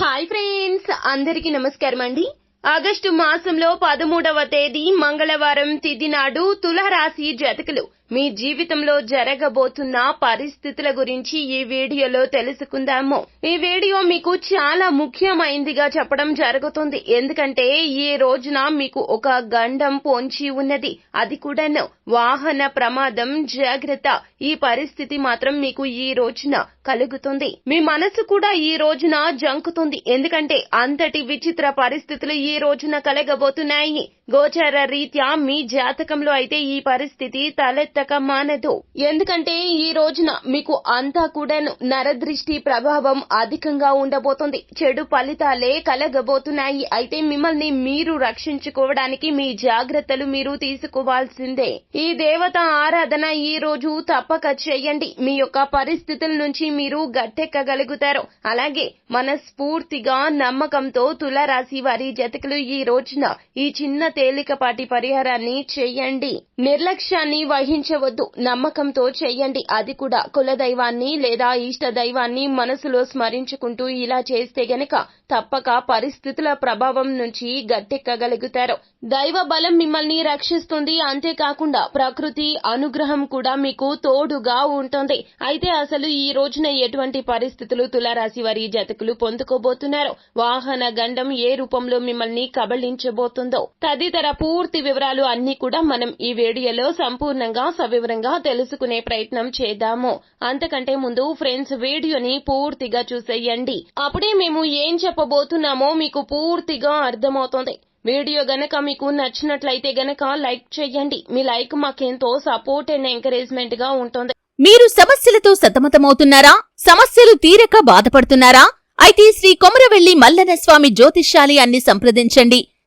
Hi friends అందరికీ నమస్కారం అండి. ఆగస్టు మాసంలో పదమూడవ తేదీ మంగళవారం తిథి నాడు తులారాశి జతకులు. మీ జీవితంలో జరగబోతున్న పరిస్థితుల గురించి ఈ వీడియోలో తెలుసుకుందాము. ఈ వీడియో మీకు చాలా ముఖ్యమైందిగా చెప్పడం జరుగుతుంది. ఎందుకంటే ఈ రోజున మీకు ఒక గండం పొంచి ఉన్నది. అది కూడాను వాహన ప్రమాదం జాగ్రత్త. ఈ పరిస్థితి మాత్రం మీకు ఈ రోజున కలుగుతుంది. మీ మనసు కూడా ఈ రోజున జంకుతుంది. ఎందుకంటే అంతటి విచిత్ర పరిస్థితులు ఈ రోజున కలగబోతున్నాయి. గోచర రీత్యా మీ జాతకంలో అయితే ఈ పరిస్థితి తలెత్తక మానదు. ఎందుకంటే ఈ రోజున మీకు అంతా కూడాను నరదృష్టి ప్రభావం అధికంగా ఉండబోతుంది. చెడు ఫలితాలే కలగబోతున్నాయి. అయితే మిమ్మల్ని మీరు రక్షించుకోవడానికి మీ జాగ్రత్తలు మీరు తీసుకోవాల్సిందే. ఈ దేవత ఆరాధన ఈ రోజు తప్పక చేయండి. మీ యొక్క పరిస్థితుల నుంచి మీరు గట్టెక్కగలుగుతారు. అలాగే మనస్ఫూర్తిగా నమ్మకంతో తులారాశి వారి జతకులు ఈ రోజున ఈ చిన్న తేలికపాటి పరిహారాన్ని చేయండి. నిర్లక్ష్యాన్ని వహించవద్దు నమ్మకంతో చేయండి. అది కూడా కులదైవాన్ని లేదా ఇష్ట దైవాన్ని మనసులో స్మరించుకుంటూ ఇలా చేస్తే గనక తప్పక పరిస్థితుల ప్రభావం నుంచి గట్టెక్కగలుగుతారు. దైవ బలం మిమ్మల్ని రక్షిస్తుంది. అంతేకాకుండా ప్రకృతి అనుగ్రహం కూడా మీకు తోడుగా ఉంటుంది. అయితే అసలు ఈ రోజున ఎటువంటి పరిస్థితులు తులారాశి వారి జతకులు పొందుకోబోతున్నారు? వాహన గండం ఏ రూపంలో మిమ్మల్ని కబళించబోతుందో? తదితర పూర్తి వివరాలు అన్ని కూడా మనం ఈ వీడియోలో సంపూర్ణంగా సవివరంగా తెలుసుకునే ప్రయత్నం చేద్దాము. అంతకంటే ముందు ఫ్రెండ్స్ వీడియోని పూర్తిగా చూసేయండి. అప్పుడే మేము ఏం చెప్పబోతున్నామో మీకు పూర్తిగా అర్థమవుతుంది. వీడియో గనక మీకు నచ్చినట్లయితే గనక లైక్ చేయండి. మీ లైక్ మాకెంతో సపోర్ట్ అండ్ ఎంకరేజ్మెంట్గా ఉంటుంది. మీరు సమస్యలతో సతమతమవుతున్నారా? సమస్యలు తీరక బాధపడుతున్నారా? అయితే శ్రీ కొమరవెల్లి మల్లన స్వామి జ్యోతిష్యాలయాన్ని సంప్రదించండి.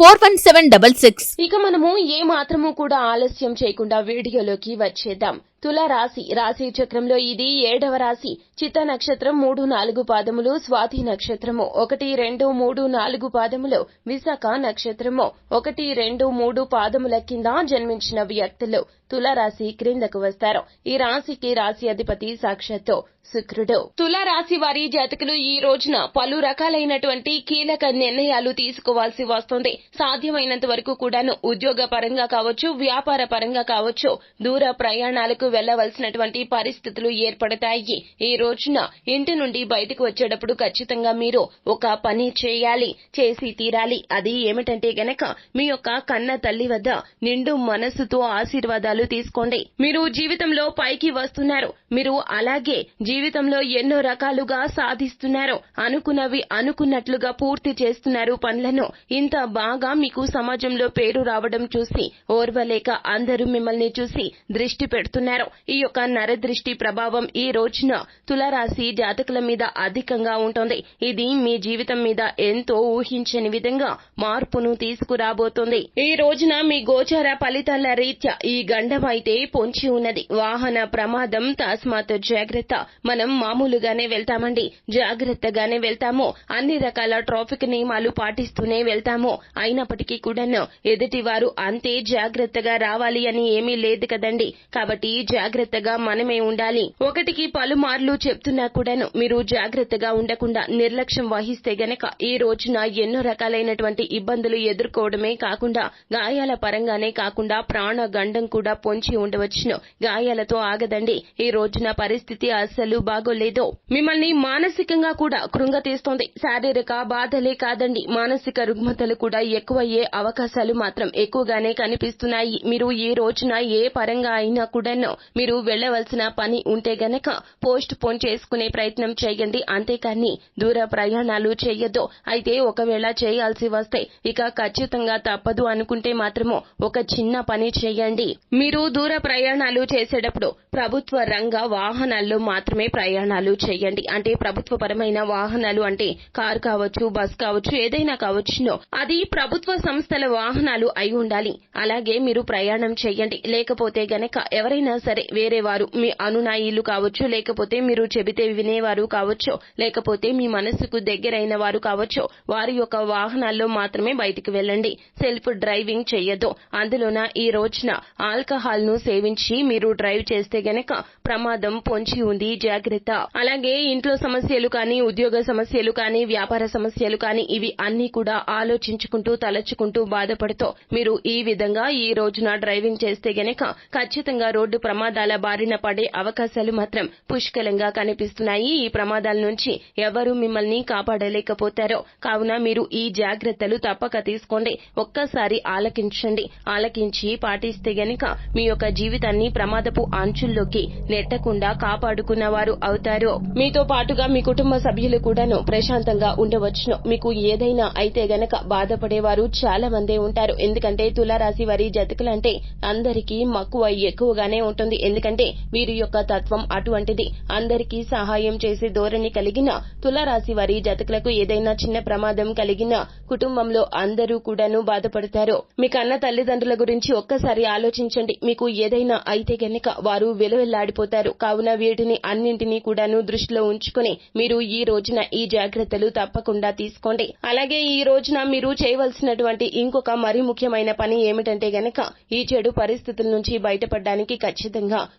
four one seven double six. ఇక మనము ఏ మాత్రము కూడా ఆలస్యం చేయకుండా వీడియోలోకి వచ్చేద్దాం. తుల రాశి చక్రంలో ఇది ఏడవ రాశి. చిత్త నక్షత్రం మూడు నాలుగు పాదములు స్వాతి నక్షత్రము ఒకటి రెండు మూడు నాలుగు పాదములు విశాఖ నక్షత్రము ఒకటి రెండు మూడు పాదముల కింద జన్మించిన వ్యక్తులు తులరాశి క్రిందకు వస్తారు. ఈ రాశికి రాశి అధిపతి సాక్షాత్తు శుక్రుడు. తులరాశి వారి జాతకులు ఈ రోజున పలు రకాలైనటువంటి కీలక నిర్ణయాలు తీసుకోవాల్సి వస్తుంది. సాధ్యమైనంత వరకు కూడాను ఉద్యోగ పరంగా కావచ్చు వ్యాపార పరంగా కావచ్చు దూర ప్రయాణాలకు వెళ్ళవలసినటువంటి పరిస్థితులు ఏర్పడతాయి. ఈ రోజున ఇంటి నుండి బయటకు వచ్చేటప్పుడు ఖచ్చితంగా మీరు ఒక పని చేయాలి చేసి తీరాలి. అది ఏమిటంటే గనక మీ యొక్క కన్న తల్లి వద్ద నిండు మనసుతో ఆశీర్వాదాలు తీసుకోండి. మీరు జీవితంలో పైకి వస్తున్నారు. మీరు అలాగే జీవితంలో ఎన్నో రకాలుగా సాధిస్తున్నారు. అనుకున్నవి అనుకున్నట్లుగా పూర్తి చేస్తున్నారు పనులను. ఇంత బాగా మీకు సమాజంలో పేరు రావడం చూసి ఓర్వలేక అందరూ మిమ్మల్ని చూసి దృష్టి పెడుతున్నారు. ఈ యొక్క నరదృష్టి ప్రభావం ఈ రోజున తులరాశి జాతకుల మీద అధికంగా ఉంటుంది. ఇది మీ జీవితం మీద ఎంతో ఊహించని విధంగా మార్పును తీసుకురాబోతోంది. ఈ రోజున మీ గోచార ఫలితాల రీత్యా ఈ గండం అయితే పొంచి ఉన్నది. వాహన ప్రమాదం తస్మాత్ జాగ్రత్త. మనం మామూలుగానే వెళ్తామండి. జాగ్రత్తగానే వెళ్తాము. అన్ని రకాల ట్రాఫిక్ నియమాలు పాటిస్తూనే వెళ్తాము. అయినప్పటికీ కూడాను ఎదుటివారు అంతే జాగ్రత్తగా రావాలి అని ఏమీ లేదు కదండి. కాబట్టి జాగ్రత్తగా మనమే ఉండాలి. ఒకటికి పలుమార్లు చెప్తున్నా కూడాను మీరు జాగ్రత్తగా ఉండకుండా నిర్లక్ష్యం వహిస్తే గనక ఈ రోజున ఎన్నో రకాలైనటువంటి ఇబ్బందులు ఎదుర్కోవడమే కాకుండా గాయాల పరంగానే కాకుండా ప్రాణ గండం కూడా పొంచి ఉండవచ్చును. గాయాలతో ఆగదండి. ఈ రోజున పరిస్థితి అస్సలు బాగోలేదు. మిమ్మల్ని మానసికంగా కూడా కృంగతీస్తోంది. శారీరక బాధలే కాదండి. మానసిక రుగ్మతలు కూడా ఎక్కువయ్యే అవకాశాలు మాత్రం ఎక్కువగానే కనిపిస్తున్నాయి. మీరు ఈ రోజున ఏ పరంగా అయినా కూడాను మీరు వెళ్ళవలసిన పని ఉంటే గనక పోస్ట్ పోన్ చేసుకునే ప్రయత్నం చేయండి. అంతేకాని దూర ప్రయాణాలు చేయొద్దు. అయితే ఒకవేళ చేయాల్సి వస్తే ఇక ఖచ్చితంగా తప్పదు అనుకుంటే మాత్రము ఒక చిన్న పని చేయండి. మీరు దూర ప్రయాణాలు చేసేటప్పుడు ప్రభుత్వ రంగ వాహనాల్లో మాత్రమే ప్రయాణాలు చేయండి. అంటే ప్రభుత్వ పరమైన వాహనాలు అంటే కారు కావచ్చు బస్ కావచ్చు ఏదైనా కావచ్చును. అది ప్రభుత్వ సంస్థల వాహనాలు అయి ఉండాలి. అలాగే మీరు ప్రయాణం చేయండి. లేకపోతే గనక ఎవరైనా సరే వేరే వారు మీ అనునాయిలు కావచ్చు లేకపోతే మీరు చెబితే వినేవారు కావచ్చు లేకపోతే మీ మనసుకు దగ్గరైన వారు కావచ్చు వారి యొక్క వాహనాల్లో మాత్రమే బయటికి వెళ్ళండి. సెల్ఫ్ డ్రైవింగ్ చెయ్యొద్దు. అందులోన ఈ రోజున ఆల్కహాల్ను సేవించి మీరు డ్రైవ్ చేస్తే గనక ప్రమాదం పొంచి ఉంది. జాగ్రత్త. అలాగే ఇంట్లో సమస్యలు కానీ ఉద్యోగ సమస్యలు కానీ వ్యాపార సమస్యలు కానీ ఇవి అన్ని కూడా ఆలోచించుకుంటూ తలచుకుంటూ బాధపడుతూ మీరు ఈ విధంగా ఈ రోజున డ్రైవింగ్ చేస్తే గనక ఖచ్చితంగా రోడ్డు ప్రమాదాల బారిన పడే అవకాశాలు మాత్రం పుష్కలంగా కనిపిస్తున్నాయి. ఈ ప్రమాదాల నుంచి ఎవరు మిమ్మల్ని కాపాడలేకపోతారో కావున మీరు ఈ జాగ్రత్తలు తప్పక తీసుకోండి. ఒక్కసారి ఆలకించండి. ఆలకించి పాటిస్తే గనుక మీ యొక్క జీవితాన్ని ప్రమాదపు అంచుల్లోకి నెట్టకుండా కాపాడుకున్నవారు అవుతారు. మీతో పాటుగా మీ కుటుంబ సభ్యులు కూడాను ప్రశాంతంగా ఉండవచ్చును. మీకు ఏదైనా అయితే గనక బాధపడేవారు చాలా మందే ఉంటారు. ఎందుకంటే తులారాశి వారి జతకులంటే అందరికీ మక్కువ ఎక్కువగానే ఉంటుంది. ఎందుకంటే వీరి యొక్క తత్వం అటువంటిది. అందరికీ సహాయం చేసే ధోరణి కలిగిన తులారాశి వారి జతకులకు ఏదైనా చిన్న ప్రమాదం కలిగిన కుటుంబంలో అందరూ కూడాను బాధపడతారు. మీ కన్న తల్లిదండ్రుల గురించి ఒక్కసారి ఆలోచించండి. మీకు ఏదైనా అయితే గనక వారు వెలువెల్లాడిపోతారు. కావున వీటిని అన్నింటినీ కూడాను దృష్టిలో ఉంచుకుని మీరు ఈ రోజున ఈ జాగ్రత్తలు తప్పకుండా తీసుకోండి. అలాగే ఈ రోజున మీరు చేయవలసినటువంటి ఇంకొక మరీ ముఖ్యమైన పని ఏమిటంటే గనక ఈ చెడు పరిస్థితుల నుంచి బయటపడడానికి ఖచ్చితంగా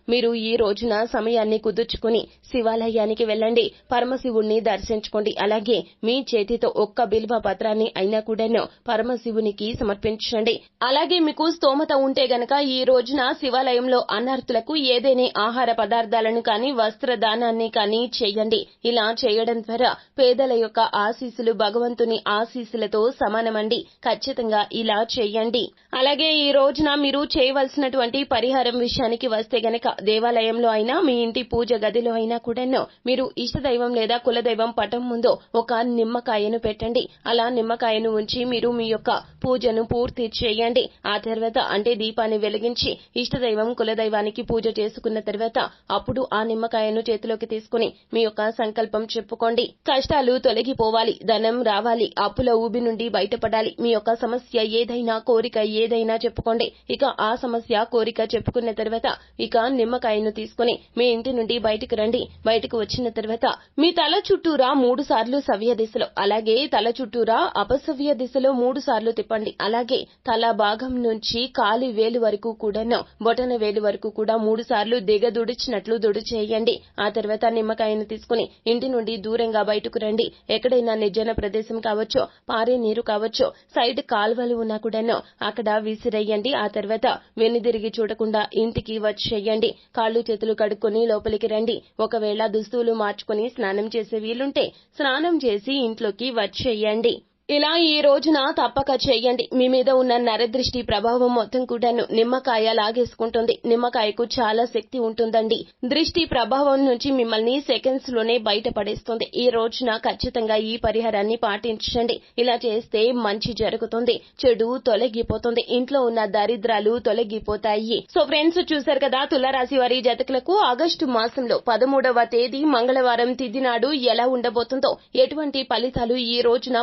మీరు ఈ రోజున సమయాన్ని కుదుర్చుకుని శివాలయానికి వెళ్ళండి. పరమశివుణ్ణి దర్శించుకోండి. అలాగే మీ చేతితో ఒక్క బిల్వ పత్రాన్ని అయినా కూడాను పరమశివునికి సమర్పించండి. అలాగే మీకు స్తోమత ఉంటే గనక ఈ రోజున శివాలయంలో అన్నార్థులకు ఏదైనా ఆహార పదార్థాలను కానీ వస్త్రదానాన్ని కానీ చేయండి. ఇలా చేయడం ద్వారా పేదల యొక్క ఆశీస్సులు భగవంతుని ఆశీస్సులతో సమానమండి. ఖచ్చితంగా ఇలా చేయండి. అలాగే ఈ రోజున మీరు చేయవలసినటువంటి పరిహారం విషయానికి వస్తే గనక దేవాలయంలో అయినా మీ ఇంటి పూజ గదిలో అయినా కూడాను మీరు ఇష్టదైవం లేదా కులదైవం పటం ముందు ఒక నిమ్మకాయను పెట్టండి. అలా నిమ్మకాయను ఉంచి మీరు మీ యొక్క పూజను పూర్తి చేయండి. ఆ తర్వాత అంటే దీపాన్ని వెలిగించి ఇష్టదైవం కులదైవానికి పూజ చేసుకున్న తర్వాత అప్పుడు ఆ నిమ్మకాయను చేతిలోకి తీసుకుని మీ యొక్క సంకల్పం చెప్పుకోండి. కష్టాలు తొలగిపోవాలి ధనం రావాలి అప్పుల ఊబి నుండి బయటపడాలి. మీ యొక్క సమస్య ఏదైనా కోరిక ఏదైనా చెప్పుకోండి. ఇక ఆ సమస్య కోరిక చెప్పుకున్న తర్వాత ఇక నిమ్మకాయను తీసుకుని మీ ఇంటి నుండి బయటకు రండి. బయటకు వచ్చిన తర్వాత మీ తల చుట్టూరా మూడు సార్లు సవ్య దిశలో అలాగే తల చుట్టూరా అపసవ్య దిశలో మూడు సార్లు తిప్పండి. అలాగే తల భాగం నుంచి కాలి వేలు వరకు కూడాను బొటన వేలు వరకు కూడా మూడు సార్లు దిగదుడిచినట్లు దుడి చేయండి ఆ తర్వాత నిమ్మకాయను తీసుకుని ఇంటి నుండి దూరంగా బయటకు రండి. ఎక్కడైనా నిర్జన ప్రదేశం కావచ్చు పారే నీరు కావచ్చు సైడ్ కాల్వలు ఉన్నా కూడాను అక్కడ విసిరేయండి. ఆ తర్వాత వెనుదిరిగి చూడకుండా ఇంటికి వచ్చేయండి కాళ్ళు చేతులు కడుక్కొని లోపలికి రండి. ఒకవేళ దుస్తువులు మార్చుకుని స్నానం చేసే వీలుంటే స్నానం చేసి ఇంట్లోకి వచ్చేయండి. ఇలా ఈ రోజున తప్పక చేయండి. మీ మీద ఉన్న నరదృష్టి ప్రభావం మొత్తం కూడాను నిమ్మకాయ లాగేసుకుంటుంది. నిమ్మకాయకు చాలా శక్తి ఉంటుందండి. దృష్టి ప్రభావం నుంచి మిమ్మల్ని సెకండ్స్లోనే బయటపడేస్తుంది. ఈ రోజున ఖచ్చితంగా ఈ పరిహారాన్ని పాటించండి. ఇలా చేస్తే మంచి జరుగుతుంది. చెడు తొలగిపోతుంది. ఇంట్లో ఉన్న దరిద్రాలు తొలగిపోతాయి. సో ఫ్రెండ్స్ చూశారు కదా తులారాశి వారి జతకులకు ఆగస్టు మాసంలో పదమూడవ తేదీ మంగళవారం తిథి నాడు ఎలా ఉండబోతుందో ఎటువంటి ఫలితాలు ఈ రోజున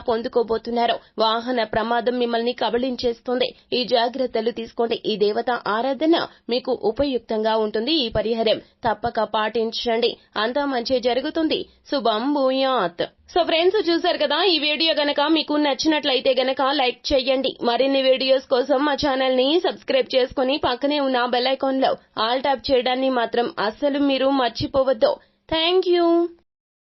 పొందుకోబోతున్నారో వాహన ప్రమాదం మిమ్మల్ని కబళించేస్తుంది. ఈ జాగ్రత్తలు తీసుకోండి. ఈ దేవత ఆరాధన మీకు ఉపయుక్తంగా ఉంటుంది. ఈ పరిహారం తప్పక పాటించండి. అంతా మంచి జరుగుతుంది. శుభం భూయాత్. సో ఫ్రెండ్స్ చూసారు కదా ఈ వీడియో గనక మీకు నచ్చినట్లయితే గనక లైక్ చేయండి. మరిన్ని వీడియోస్ కోసం మా ఛానల్ని సబ్స్క్రైబ్ చేసుకుని పక్కనే ఉన్న బెల్ ఐకాన్లో ఆల్ ట్యాప్ చేయడాన్ని మాత్రం అస్సలు మీరు మర్చిపోవద్దు. Thank you